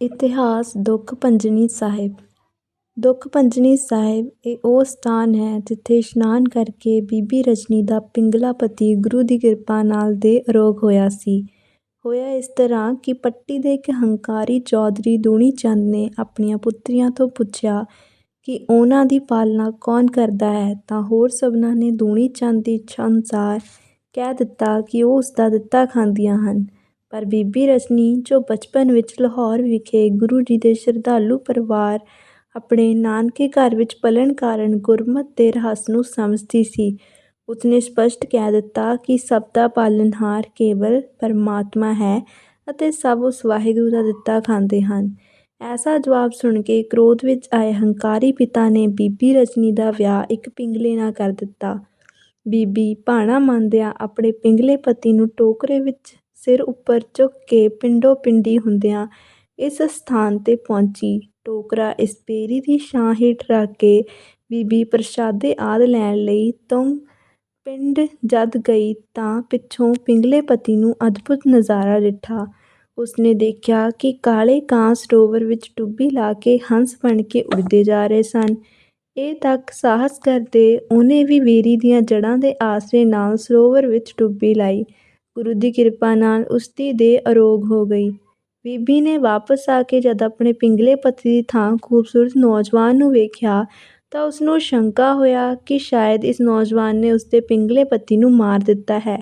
ਇਤਿਹਾਸ ਦੁੱਖ ਭੰਜਨੀ ਸਾਹਿਬ ਦੁੱਖ ਭੰਜਨੀ ਸਾਹਿਬ ਇਹ ਉਹ ਸਥਾਨ ਹੈ ਜਿੱਥੇ ਇਸ਼ਨਾਨ ਕਰਕੇ ਬੀਬੀ ਰਜਨੀ ਦਾ ਪਿੰਗਲਾ ਪਤੀ ਗੁਰੂ ਦੀ ਕਿਰਪਾ ਨਾਲ ਦੇ ਅਰੋਗ ਹੋਇਆ ਸੀ। ਹੋਇਆ ਇਸ ਤਰ੍ਹਾਂ ਕਿ ਪੱਟੀ ਦੇ ਇੱਕ ਹੰਕਾਰੀ ਚੌਧਰੀ ਦੂਣੀ ਚੰਦ ਨੇ ਆਪਣੀਆਂ ਪੁੱਤਰੀਆਂ ਤੋਂ ਪੁੱਛਿਆ ਕਿ ਉਹਨਾਂ ਦੀ ਪਾਲਣਾ ਕੌਣ ਕਰਦਾ ਹੈ ਤਾਂ ਹੋਰ ਸਭਨਾਂ ਨੇ ਦੂਣੀ ਚੰਦ ਦੀ ਇੱਛਾ ਅਨੁਸਾਰ ਕਹਿ ਦਿੱਤਾ ਕਿ ਉਹ ਉਸਦਾ ਦਿੱਤਾ ਖਾਂਦੀਆਂ ਹਨ। ਪਰ ਬੀਬੀ ਰਜਨੀ, ਜੋ ਬਚਪਨ ਵਿੱਚ ਲਾਹੌਰ ਵਿਖੇ ਗੁਰੂ ਜੀ ਦੇ ਸ਼ਰਧਾਲੂ ਪਰਿਵਾਰ ਆਪਣੇ ਨਾਨਕੇ ਘਰ ਵਿੱਚ ਪਲਣ ਕਾਰਨ ਗੁਰਮਤ ਦੇ ਰਹੱਸ ਨੂੰ ਸਮਝਦੀ ਸੀ, ਉਸਨੇ ਸਪਸ਼ਟ ਕਹਿ ਦਿੱਤਾ ਕਿ ਸਭ ਦਾ ਪਾਲਣਹਾਰ ਕੇਵਲ ਪਰਮਾਤਮਾ ਹੈ ਅਤੇ ਸਭ ਉਸ ਵਾਹਿਗੁਰੂ ਦਾ ਦਿੱਤਾ ਖਾਂਦੇ ਹਨ। ਐਸਾ ਜਵਾਬ ਸੁਣ ਕੇ ਕ੍ਰੋਧ ਵਿੱਚ ਆਏ ਹੰਕਾਰੀ ਪਿਤਾ ਨੇ ਬੀਬੀ ਰਜਨੀ ਦਾ ਵਿਆਹ ਇੱਕ ਪਿੰਗਲੇ ਨਾਲ ਕਰ ਦਿੱਤਾ। ਬੀਬੀ ਭਾਣਾ ਮੰਨਦਿਆਂ ਆਪਣੇ ਪਿੰਗਲੇ ਪਤੀ ਨੂੰ ਟੋਕਰੇ ਵਿੱਚ ਸਿਰ ਉੱਪਰ ਚੁੱਕ ਕੇ ਪਿੰਡੋਂ ਪਿੰਡੀ ਹੁੰਦਿਆਂ ਇਸ ਸਥਾਨ ਤੇ ਪਹੁੰਚੀ। ਟੋਕਰਾ ਇਸ ਬੇਰੀ ਦੀ ਛਾਂ ਹੇਠ ਰੱਖ ਕੇ ਬੀਬੀ ਪ੍ਰਸ਼ਾਦੇ ਆਦਿ ਲੈਣ ਲਈ ਤੁੰਗ ਪਿੰਡ ਜਦ ਗਈ ਤਾਂ ਪਿੱਛੋਂ ਪਿੰਗਲੇ ਪਤੀ ਨੂੰ ਅਦਭੁਤ ਨਜ਼ਾਰਾ ਡਿੱਠਾ। ਉਸਨੇ ਦੇਖਿਆ ਕਿ ਕਾਲੇ ਕਾਂ ਸਰੋਵਰ ਵਿੱਚ ਡੁੱਬੀ ਲਾ ਕੇ ਹੰਸ ਬਣ ਕੇ ਉੱਡਦੇ ਜਾ ਰਹੇ ਸਨ। ਇਹ ਤੱਕ ਸਾਹਸ ਕਰਦੇ ਉਹਨੇ ਵੀ ਬੇਰੀ ਦੀਆਂ ਜੜ੍ਹਾਂ ਦੇ ਆਸਰੇ ਨਾਲ ਸਰੋਵਰ ਵਿੱਚ ਡੁੱਬੀ ਲਾਈ। ਗੁਰੂ ਦੀ ਕਿਰਪਾ ਨਾਲ ਉਸਦੀ ਦੇਹ ਅਰੋਗ ਹੋ ਗਈ। ਬੀਬੀ ਨੇ ਵਾਪਸ ਆ ਕੇ ਜਦ ਆਪਣੇ ਪਿੰਗਲੇ ਪਤੀ ਦੀ ਥਾਂ ਖੂਬਸੂਰਤ ਨੌਜਵਾਨ ਨੂੰ ਵੇਖਿਆ, ਤਾਂ ਉਸਨੂੰ ਸ਼ੰਕਾ ਹੋਇਆ ਕਿ ਸ਼ਾਇਦ ਇਸ ਨੌਜਵਾਨ ਨੇ ਉਸਦੇ ਪਿੰਗਲੇ ਪਤੀ ਨੂੰ ਮਾਰ ਦਿੱਤਾ ਹੈ।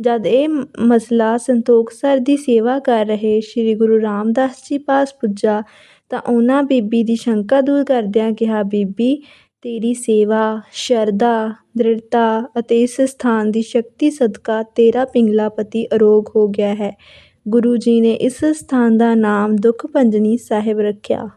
ਜਦ ਇਹ ਮਸਲਾ ਸੰਤੋਖ ਸਰ ਦੀ ਸੇਵਾ ਕਰ ਰਹੇ ਸ੍ਰੀ ਗੁਰੂ ਰਾਮਦਾਸ ਜੀ ਪਾਸ ਪੁੱਜਾ, ਤਾਂ ਉਹਨਾਂ ਬੀਬੀ ਦੀ ਸ਼ੰਕਾ ਦੂਰ ਕਰਦਿਆਂ ਕਿਹਾ, ਬੀਬੀ ਤੇਰੀ ਸੇਵਾ, ਸ਼ਰਧਾ, ਦ੍ਰਿੜਤਾ ਅਤੇ ਇਸ ਸਥਾਨ ਦੀ ਸ਼ਕਤੀ ਸਦਕਾ ਤੇਰਾ ਪਿੰਗਲਾ ਪਤੀ ਅਰੋਗ ਹੋ ਗਿਆ ਹੈ। ਗੁਰੂ ਜੀ ਨੇ ਇਸ ਸਥਾਨ ਦਾ ਨਾਮ ਦੁੱਖ ਭੰਜਨੀ ਸਾਹਿਬ ਰੱਖਿਆ।